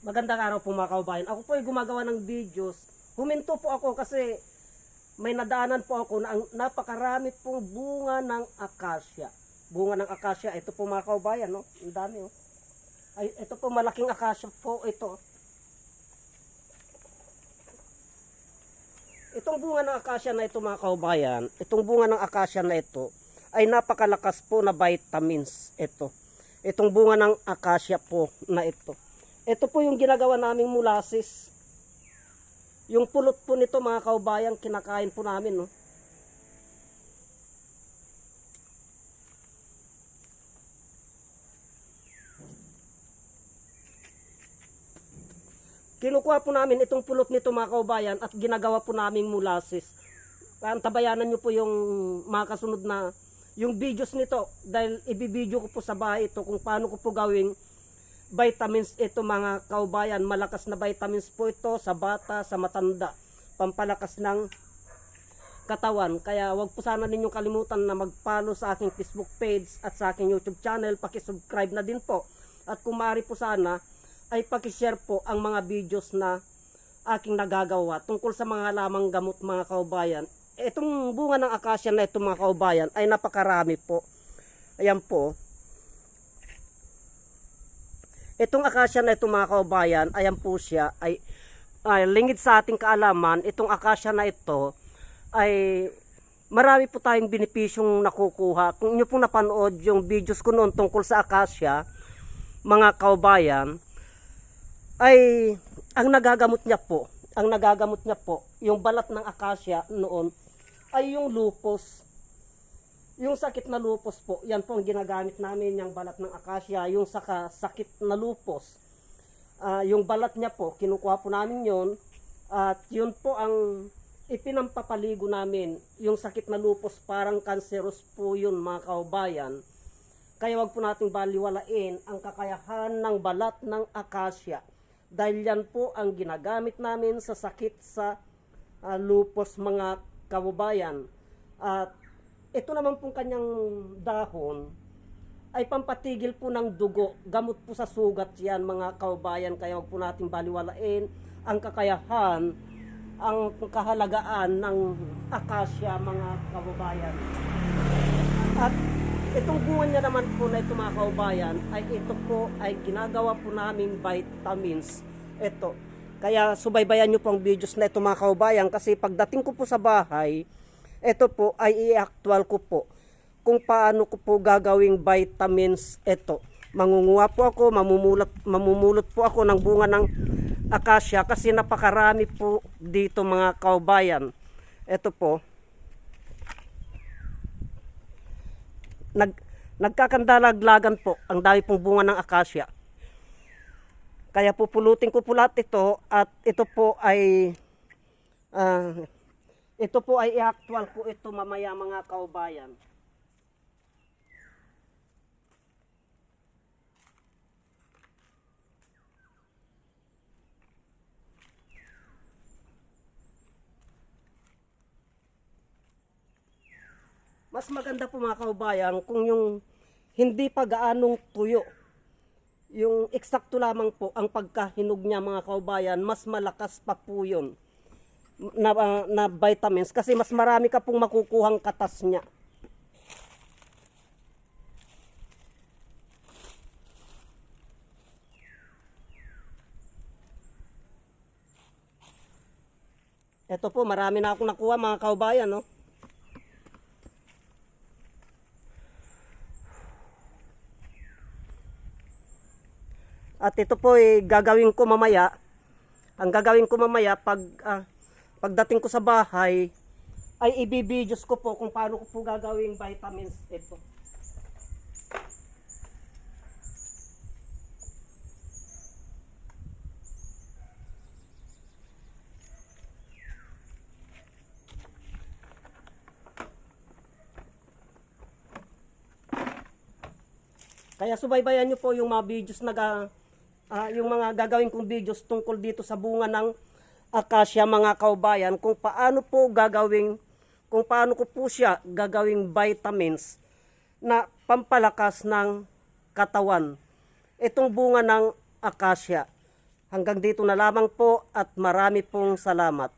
Magandang araw po mga kaubayan. Ako po ay gumagawa ng videos. Huminto po ako kasi may nadaanan po ako na ang napakarami pong bunga ng akasya. Bunga ng akasya. Ito po mga kaubayan, no? Ang dami, oh. Ay, ito po malaking akasya po ito. Itong bunga ng akasya na ito mga kaubayan, itong bunga ng akasya na ito ay napakalakas po na vitamins ito. Itong bunga ng akasya po na ito. Ito po yung ginagawa naming molasses. Yung pulot po nito mga kaubayan, kinakain po namin, no? Kinukuha po namin itong pulot nito mga kaubayan at ginagawa po naming molasses. Antabayanan nyo po yung mga kasunod na yung videos nito dahil ibibideo ko po sa bahay ito kung paano ko po gawing vitamins ito mga kaubayan. Malakas na vitamins po ito sa bata, sa matanda. Pampalakas ng katawan. Kaya wag po sana ninyong kalimutan na mag-follow sa aking Facebook page at sa aking YouTube channel. Paki-subscribe na din po. At kung maaari po sana ay paki-share po ang mga videos na aking nagagawa tungkol sa mga lamang gamot mga kaubayan. Itong bunga ng akasya na ito mga kaubayan ay napakarami po. Ayan po. Itong akasya na ito mga kaubayan, ayan po siya, ay, ay lingid sa ating kaalaman, itong akasya na ito ay marami po tayong benepisyong nakukuha. Kung inyo pong napanood yung videos ko noon tungkol sa akasya, mga kaubayan, ay ang nagagamot niya po, ang nagagamot niya po, yung balat ng akasya noon ay yung lupus. Yung sakit na lupus po, yan po ang ginagamit namin, yung balat ng akasya, yung saka sakit na lupus. Ah, yung balat niya po, kinukuha po namin yon at yun po ang ipinampapaligo namin. Yung sakit na lupus, parang cancerous po yun mga kaubayan. Kaya wag po nating baliwalain ang kakayahan ng balat ng akasya. Dahil yan po ang ginagamit namin sa sakit sa ah, lupus mga kababayan. At ito naman pong kanyang dahon ay pampatigil po ng dugo. Gamot po sa sugat yan mga kaubayan. Kaya wag po nating baliwalain ang kakayahan, ang kahalagaan ng akasya mga kababayan. At itong bunga niya naman po na ito mga kaubayan ay ito po ay ginagawa po naming vitamins. Ito. Kaya subaybayan nyo po ang videos na ito mga kaubayan kasi pagdating ko po sa bahay, ito po ay i-actual ko po kung paano ko po gagawing vitamins ito. Mangunguha po ako, mamumulot, mamumulot po ako ng bunga ng akasya kasi napakarami po dito mga kaubayan. Ito po. Nag, nagkakandalaglagan po ang dami pong bunga ng akasya. Kaya pupulutin ko po lahat ito at ito po ay ah, ito po ay i-actual ko ito mamaya mga kaubayan. Mas maganda po mga kaubayan kung yung hindi pa gaanong tuyo. Yung eksakto lamang po ang pagkahinog niya mga kaubayan, mas malakas pa po yun na, ah, na vitamins kasi mas marami ka pong makukuhang katas niya. Ito po, marami na akong nakuha mga kaubayan, no? At ito po ay gagawin ko mamaya. Ang gagawin ko mamaya pag ah, pagdating ko sa bahay ay ibibidyo's ko po kung paano ko po gagawing vitamins ito. Kaya subaybayan nyo po yung mga videos na ah, yung mga gagawin kong videos tungkol dito sa bunga ng akasya mga kaubayan kung paano po gagawing kung paano ko po siya gagawing vitamins na pampalakas ng katawan. Itong bunga ng akasya. Hanggang dito na lamang po at marami pong salamat.